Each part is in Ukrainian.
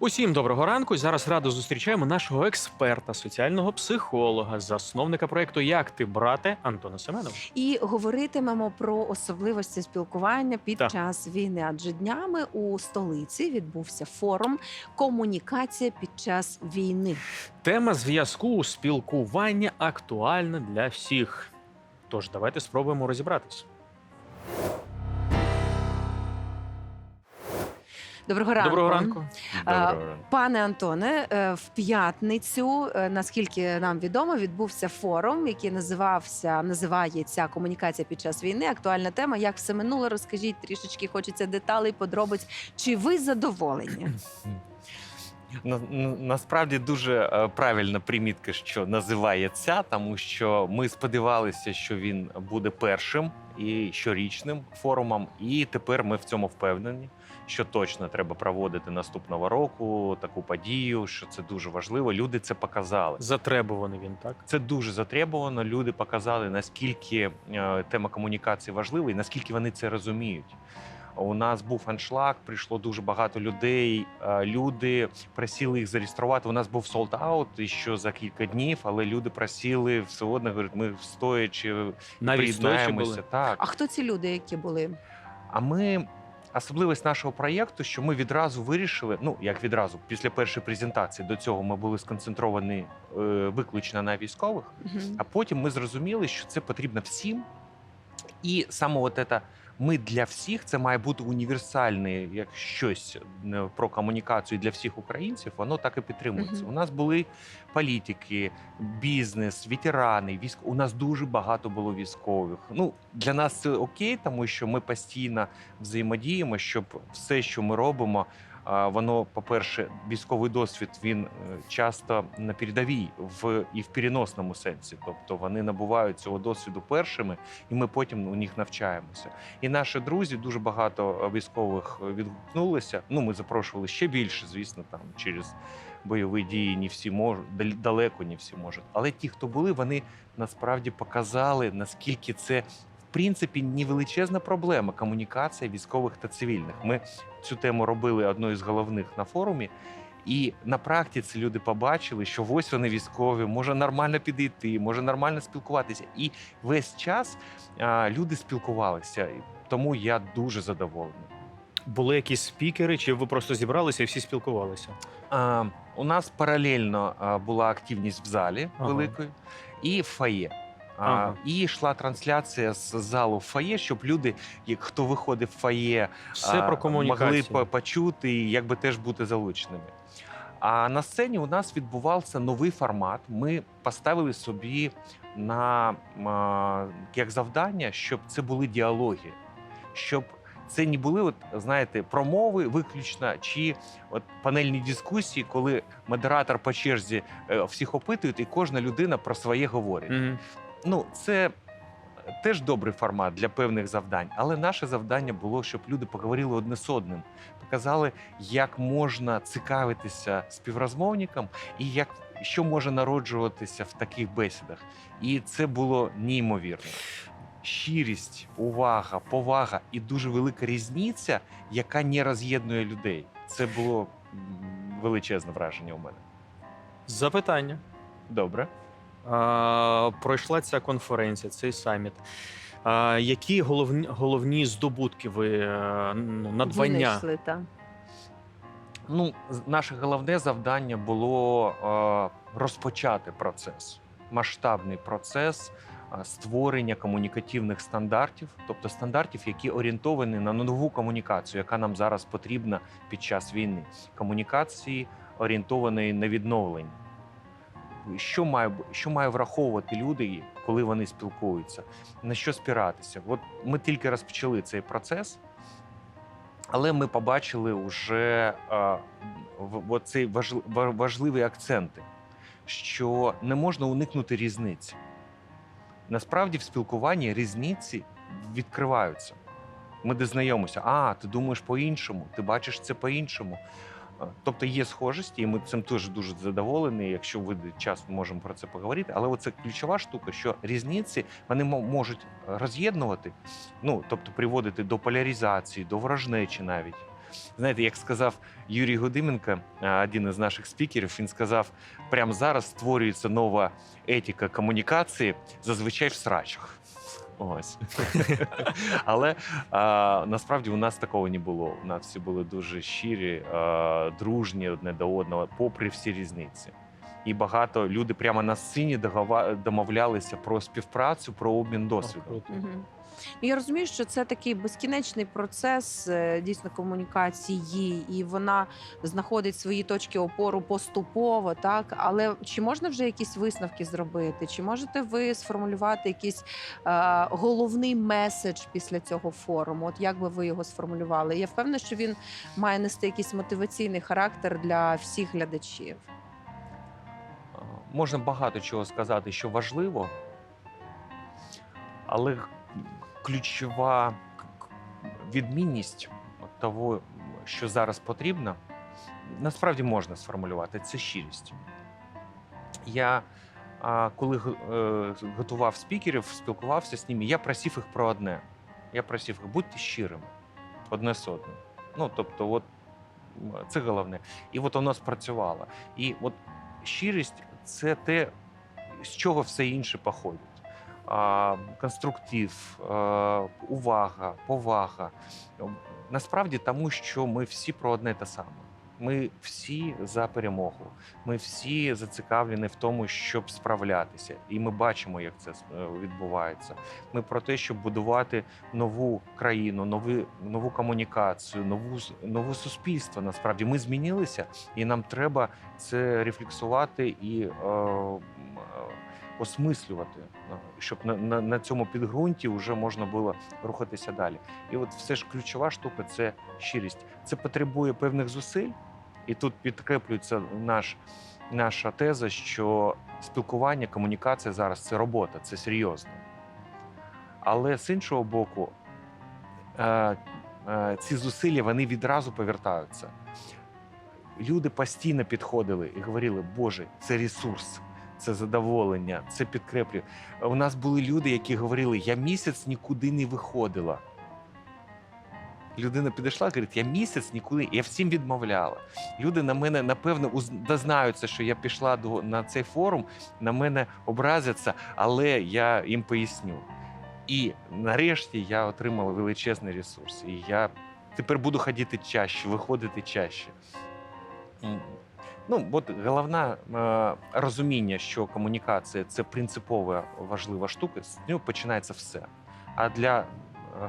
Усім доброго ранку. І Зараз радо зустрічаємо нашого експерта, соціального психолога, засновника проекту Як ти брате Антона Семенова. І говоритимемо про особливості спілкування під Так. час війни. Адже днями у столиці відбувся форум Комунікація під час війни. Тема зв'язку спілкування актуальна для всіх. Тож давайте спробуємо розібратись. Доброго ранку. Доброго ранку. А, Пане Антоне, е, в п'ятницю, е, наскільки нам відомо, відбувся форум, який називався називається Комунікація під час війни. Актуальна тема. Як все минуло, розкажіть трішечки. Хочеться деталей, подробиць. Чи ви задоволені? На, на- насправді дуже е, правильна примітка, що називається, тому що ми сподівалися, що він буде першим і щорічним форумом, і тепер ми в цьому впевнені, що точно треба проводити наступного року таку подію, що це дуже важливо. Люди це показали. Затребуваний він, так? Це дуже затребувано. Люди показали, наскільки е, тема комунікації важлива і наскільки вони це розуміють. У нас був аншлаг, прийшло дуже багато людей. е, Люди просили їх зареєструвати. У нас був солд-аут ще за кілька днів, але люди просили все одно. говорять, ми стоячи приєднаємося. Так А хто ці люди, які були? а ми. Особливість нашого проєкту, що ми відразу вирішили. Ну як відразу, після першої презентації до цього ми були сконцентровані е, виключно на військових. Мгм. А потім ми зрозуміли, що це потрібно всім. І саме от це ми для всіх це має бути універсальне як щось е, про комунікацію для всіх українців. Воно так і підтримується. Угу. У нас були політики, бізнес, ветерани. Військ... У нас дуже багато було військових. Ну для нас це окей, тому що ми постійно взаємодіємо, щоб все, що ми робимо. Воно, по-перше, військовий досвід він е, часто на передовій в і в переносному сенсі. Тобто вони набувають цього досвіду першими, і ми потім у них навчаємося. І наші друзі дуже багато е, військових е, відгукнулися. Ну, ми запрошували ще більше, звісно, там через бойові дії не всі можуть дал- далеко не всі можуть. Але ті, хто були, вони насправді показали наскільки це. В принципі, не величезна проблема комунікація військових та цивільних. Ми цю тему робили одною з головних на форумі, і на практиці люди побачили, що ось вони військові, може нормально підійти, може нормально спілкуватися. І весь час а, люди спілкувалися. Тому я дуже задоволений. Були якісь спікери, чи ви просто зібралися і всі спілкувалися? А, у нас паралельно була активність в залі Ага. великої і в фоє. Ага. І йшла трансляція з залу в фоє, щоб люди, як хто виходив в фоє, Все про комунікацію. могли почути і якби теж бути залученими. А на сцені у нас відбувався новий формат. Ми поставили собі на як завдання, щоб це були діалоги, щоб це не були, от знаєте, промови виключно чи от панельні дискусії, коли модератор по черзі е, всіх опитує, і кожна людина про своє говорить. Мгм. Ну, це теж добрий формат для певних завдань, але наше завдання було, щоб люди поговорили одне з одним, показали, як можна цікавитися співрозмовником і як що може народжуватися в таких бесідах. І це було неймовірно. Щирість, увага, повага і дуже велика різниця, яка не роз'єднує людей. Це було величезне враження у мене. Запитання. Добре. А, пройшла ця конференція, цей саміт. Які головні, головні здобутки ви е, ну, надбання? Винайшли, та. Ну, наше головне завдання було е, розпочати процес, масштабний процес е, створення комунікативних стандартів, тобто стандартів, які орієнтовані на нову комунікацію, яка нам зараз потрібна під час війни. Комунікації орієнтованої на відновлення. Що має, що має враховувати люди, коли вони спілкуються, на що спиратися? От ми тільки розпочали цей процес. Але ми побачили вже ва- важливі акценти, що не можна уникнути різниці. Насправді в спілкуванні різниці відкриваються. Ми дізнаємося, а ти думаєш по-іншому, ти бачиш це по-іншому. Е, Тобто є схожості, і ми цим теж дуже задоволені. Якщо вийде час, ми можемо про це поговорити. Але це ключова штука, що різниці вони мо- можуть роз'єднувати, ну тобто приводити до поляризації, до ворожнечі навіть. Знаєте, як сказав Юрій Гудименко, а, один із наших спікерів, він сказав: прямо зараз створюється нова етика комунікації, зазвичай в срачах. Ось. Але а, насправді у нас такого не було. У нас всі були дуже щирі, а, дружні одне до одного, попри всі різниці. І багато люди прямо на сцені домовлялися про співпрацю, про обмін досвідом. Мгм. Ну, я розумію, що це такий безкінечний процес е, дійсно комунікації, і вона знаходить свої точки опору поступово, так але чи можна вже якісь висновки зробити? Чи можете ви сформулювати якийсь е, головний меседж після цього форуму? От як би ви його сформулювали? Я впевнена, що він має нести якийсь мотиваційний характер для всіх глядачів. Можна багато чого сказати, що важливо, але ключова відмінність того, що зараз потрібно, насправді можна сформулювати це щирість. Я коли е, готував спікерів, спілкувався з ними, я просив їх про одне. Я просив їх, будьте щирими одне з одним. Ну, тобто, от це головне. І от воно спрацювало. І от щирість це те, з чого все інше походить. Конструктив, увага, повага. Насправді тому, що ми всі про одне те саме. Ми всі за перемогу. Ми всі зацікавлені в тому, щоб справлятися, і ми бачимо, як це е, відбувається. Ми про те, щоб будувати нову країну, нову, нову комунікацію, нову нове суспільство. Насправді ми змінилися, і нам треба це рефлексувати і е, е, осмислювати, е, щоб на, на, на цьому підґрунті вже можна було рухатися далі. І от все ж ключова штука це щирість. Це потребує певних зусиль, і тут підкреплюється наш, наша теза, що спілкування, комунікація зараз це робота, це серйозно. Але з іншого боку, е, е, ці зусилля вони відразу повертаються. Люди постійно підходили і говорили: Боже, це ресурс, це задоволення, це підкреплює. У нас були люди, які говорили: я місяць нікуди не виходила. Людина підійшла, говорить, я місяць нікуди, я всім відмовляла. Люди на мене напевно дознаються, що я пішла до на цей форум, на мене образяться, але я їм поясню. І нарешті я отримала величезний ресурс. І я тепер буду ходити чаще, виходити чаще. Ну, от головне е, розуміння, що комунікація це принципова важлива штука, з нього починається все. А для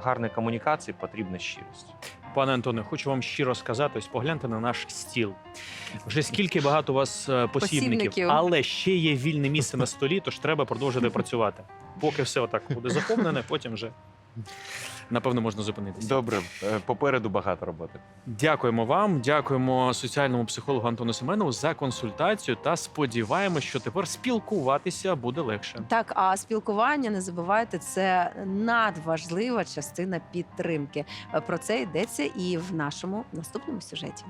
гарної комунікації потрібна щирість. Пане Антоне, хочу вам щиро сказати, ось погляньте на наш стіл. Вже скільки багато у вас е, посібників, Посібників. але ще є вільне місце на столі, тож треба продовжити працювати. Поки все отак буде заповнене, потім вже напевно можна зупинитися. Добре, е, попереду багато роботи. Дякуємо вам, дякуємо соціальному психологу Антону Семенову за консультацію та сподіваємось, що тепер спілкуватися буде легше. Так, а спілкування не забувайте, це надважлива частина підтримки. Е, Про це йдеться і в нашому наступному сюжеті.